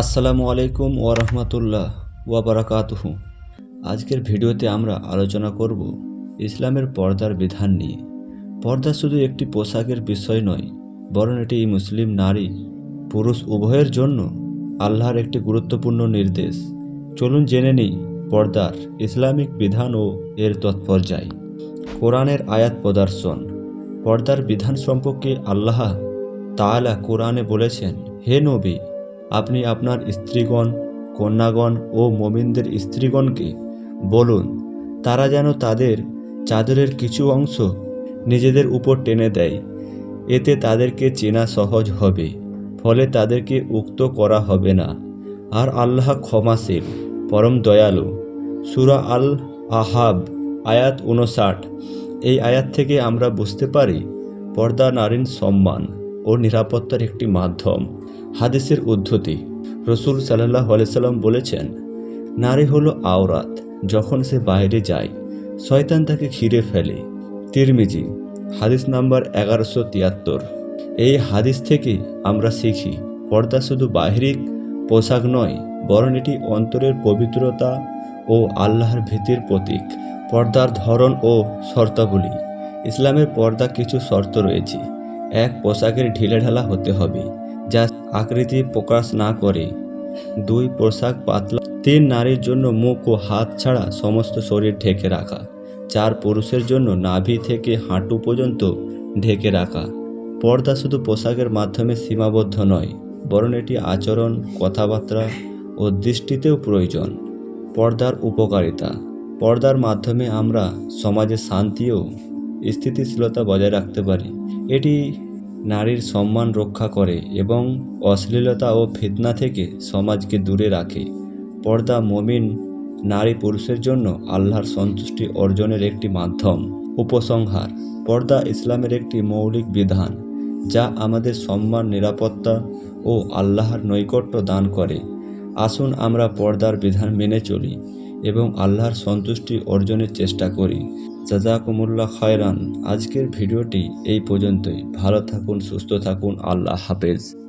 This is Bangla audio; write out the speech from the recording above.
আসসালামু আলাইকুম ওরহমতুল্লাহ ওয়াবারাকাতুহু আজকের ভিডিওতে আমরা আলোচনা করব ইসলামের পর্দার বিধান নিয়ে। পর্দা শুধু একটি পোশাকের বিষয় নয়, বরং এটি মুসলিম নারী, পুরুষ উভয়ের জন্য আল্লাহর একটি গুরুত্বপূর্ণ নির্দেশ। চলুন জেনে নিই পর্দার ইসলামিক বিধান ও এর তৎপর্যায়। কোরআনের আয়াত প্রদর্শন। পর্দার বিধান সম্পর্কে আল্লাহ তাআলা কোরআনে বলেছেন, হে নবী আপনি আপনার স্ত্রীগণ, কন্যাগণ ও মমিনদের স্ত্রীগণকে বলুন, তারা যেন তাদের চাদরের কিছু অংশ নিজেদের উপর টেনে দেয়। এতে তাদেরকে চেনা সহজ হবে, ফলে তাদেরকে উক্ত করা হবে না। আর আল্লাহ ক্ষমাশীল, পরম দয়ালু। সুরা আল আহাব আয়াত উনষাট এই আয়াত থেকে আমরা বুঝতে পারি, পর্দা নারীর সম্মান ও নিরাপত্তার একটি মাধ্যম। হাদিসের উদ্ধতি। রসুল সাল্লাহ আলাইসাল্লাম বলেছেন, নারী হলো আওরাত, যখন সে বাইরে যায়, শয়তান তাকে ঘিরে ফেলে। তিরমিজি, হাদিস নাম্বার এগারোশো তিয়াত্তর। এই হাদিস থেকে আমরা শিখি, পর্দা শুধু বাহিরিক, পোশাক নয়, বরং এটি অন্তরের পবিত্রতা ও আল্লাহর ভীতির প্রতীক, পর্দার ধরন ও শর্তাবলী। ইসলামের পর্দা কিছু শর্ত রয়েছে। এক পোশাকের ঢিলেঢালা হতে হবে। যা আকৃতি প্রকাশ না করে। দুই পোশাক পাতলা। তিন নারীর জন্য মুখ ও হাত ছাড়া সমস্ত শরীর ঢেকে রাখা। চার পুরুষের জন্য নাভি থেকে হাঁটু পর্যন্ত ঢেকে রাখা। পর্দা শুধু পোশাকের মাধ্যমে সীমাবদ্ধ নয়, বরং এটি আচরণ, কথাবার্তা ও দৃষ্টিতেও প্রয়োজন। পর্দার উপকারিতা। পর্দার মাধ্যমে আমরা সমাজে শান্তি ও স্থিতিশীলতা বজায় রাখতে পারি। এটি নারীর সম্মান রক্ষা করে এবং অশ্লীলতা ও ফিতনা থেকে সমাজকে দূরে রাখে। পর্দা মমিন নারী পুরুষের জন্য আল্লাহর সন্তুষ্টি অর্জনের একটি মাধ্যম। উপসংহার, পর্দা ইসলামের একটি মৌলিক বিধান, যা আমাদের সম্মান, নিরাপত্তা ও আল্লাহর নৈকট্য দান করে। আসুন আমরা পর্দার বিধান মেনে চলি এবং আল্লাহর সন্তুষ্টি অর্জনের চেষ্টা করি। জাজাকুমুল্লাহ খায়রান। আজকের ভিডিওটি এই পর্যন্তই। ভালো থাকুন সুস্থ থাকুন। আল্লাহ হাফেজ।